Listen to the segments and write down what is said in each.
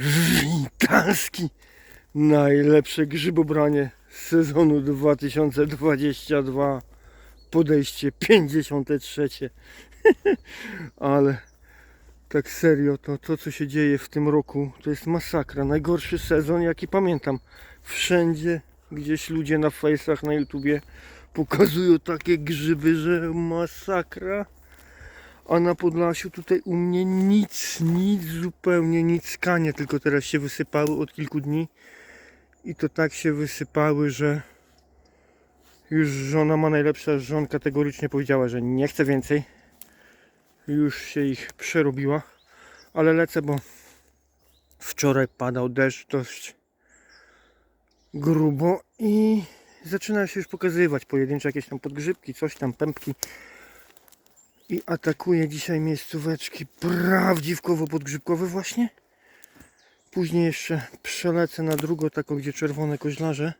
Witalski. Najlepsze grzybobranie sezonu 2022. Podejście 53. Ale tak serio, to, to co się dzieje w tym roku to jest masakra. Najgorszy sezon jaki pamiętam. Wszędzie gdzieś ludzie na fejsach, na YouTubie pokazują takie grzyby, że masakra. A na Podlasiu tutaj u mnie nic, nic zupełnie, nic skanie, tylko teraz się wysypały od kilku dni. I to tak się wysypały, że już żona ma najlepsza żon kategorycznie powiedziała, że nie chce więcej. Już się ich przerobiła. Ale lecę, bo wczoraj padał deszcz dość grubo i zaczyna się już pokazywać pojedyncze jakieś tam podgrzybki, coś tam, pępki. I atakuje dzisiaj miejscóweczki prawdziwkowo podgrzybkowe właśnie. Później jeszcze przelecę na drugą taką, gdzie czerwone koźlarze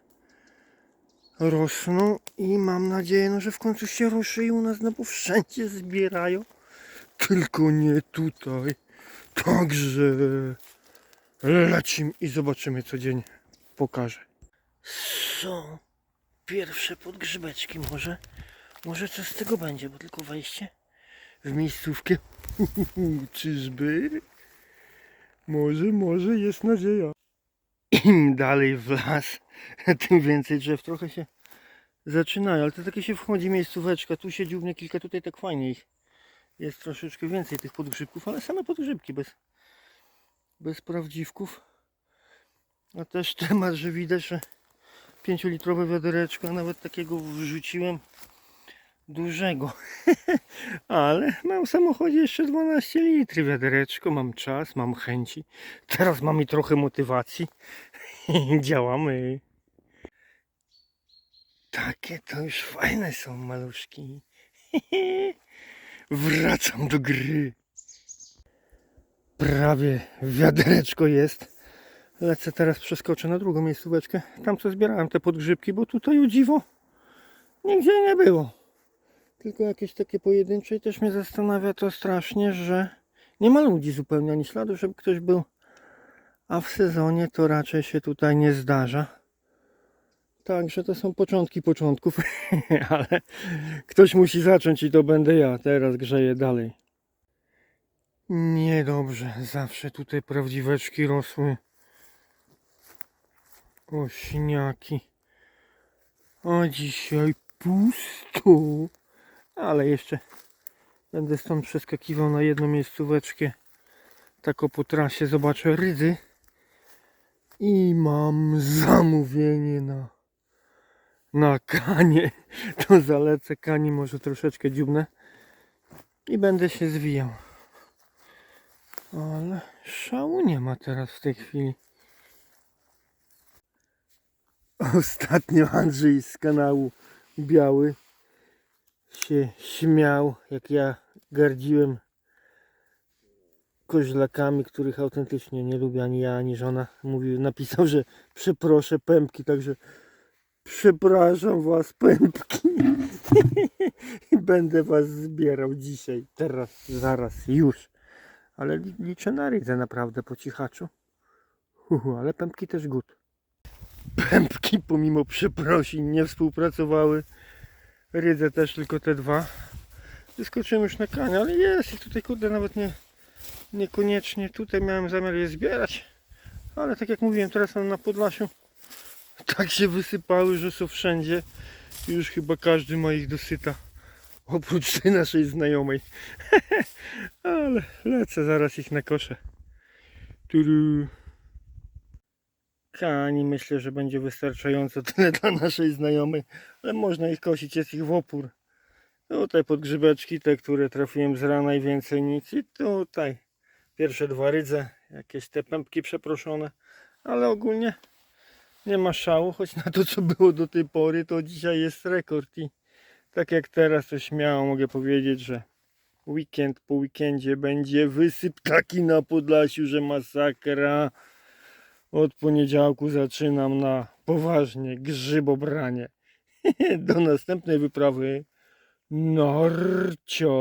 rosną i mam nadzieję, no, że w końcu się ruszy i u nas znowu wszędzie zbierają. Tylko nie tutaj. Także lecimy i zobaczymy co dzień pokaże. Są pierwsze podgrzybeczki może. Może co z tego będzie, bo tylko wejście w miejscówkę. Czyżby? Może, może jest nadzieja. Im dalej w las, tym więcej drzew. Trochę się zaczynają, ale to takie się wchodzi miejscóweczka. Tu się dziubnie kilka, tutaj tak fajnie. Jest troszeczkę więcej tych podgrzybków, ale same podgrzybki bez, bez prawdziwków. A też temat, że widać, że 5-litrowe wiadereczko, nawet takiego wrzuciłem dużego. Ale mam w samochodzie jeszcze 12 litry wiadereczko, mam czas, mam chęci. Teraz mam i trochę motywacji. Działamy. Takie to już fajne są maluszki. Wracam do gry. Prawie wiadereczko jest. Lecę teraz, przeskoczę na drugą miejscóweczkę. Tam co zbierałem te podgrzybki, bo tutaj o dziwo nigdzie nie było. Tylko jakieś takie pojedyncze i też mnie zastanawia to strasznie, że nie ma ludzi zupełnie ani śladu, żeby ktoś był. A w sezonie to raczej się tutaj nie zdarza. Także to są początki początków, ale ktoś musi zacząć i to będę ja. Teraz grzeję dalej. Niedobrze, zawsze tutaj prawdziweczki rosły. Ośniaki. A dzisiaj pusto. Ale jeszcze będę stąd przeskakiwał na jedną miejscóweczkę. Tak po trasie zobaczę rydzy. I mam zamówienie na na kanie. To zalecę kani, może troszeczkę dziubnę. I będę się zwijał. Ale szału nie ma teraz w tej chwili. Ostatnio Andrzej z kanału Biały się śmiał, jak ja gardziłem koźlakami, których autentycznie nie lubię ani ja, ani żona. Mówił, napisał, że przeproszę pępki, także przepraszam was pępki. I będę was zbierał dzisiaj, teraz, zaraz, już. Ale li- liczę na rydzę naprawdę po cichaczu. Uhu, ale pępki też gut. Pępki pomimo przeprosin nie współpracowały. Rydze też tylko te dwa. Wyskoczyłem już na kanie, ale jest ich tutaj kurde nawet nie niekoniecznie. Tutaj miałem zamiar je zbierać. Ale tak jak mówiłem, teraz na Podlasiu. Tak się wysypały, że są wszędzie. Już chyba każdy ma ich dosyta. Oprócz tej naszej znajomej. ale lecę zaraz ich na kosze. Turu. Kani myślę, że będzie wystarczająco tyle dla naszej znajomej, ale można ich kosić, jest ich w opór. Tutaj podgrzybeczki, te, które trafiłem z rana i więcej nic. I tutaj pierwsze dwa rydze, jakieś te pępki przeproszone, ale ogólnie nie ma szału, choć na to co było do tej pory, to dzisiaj jest rekord i tak jak teraz to śmiało mogę powiedzieć, że weekend po weekendzie będzie wysyp taki na Podlasiu, że masakra. Od poniedziałku zaczynam na poważnie grzybobranie. Do następnej wyprawy. Norcioż.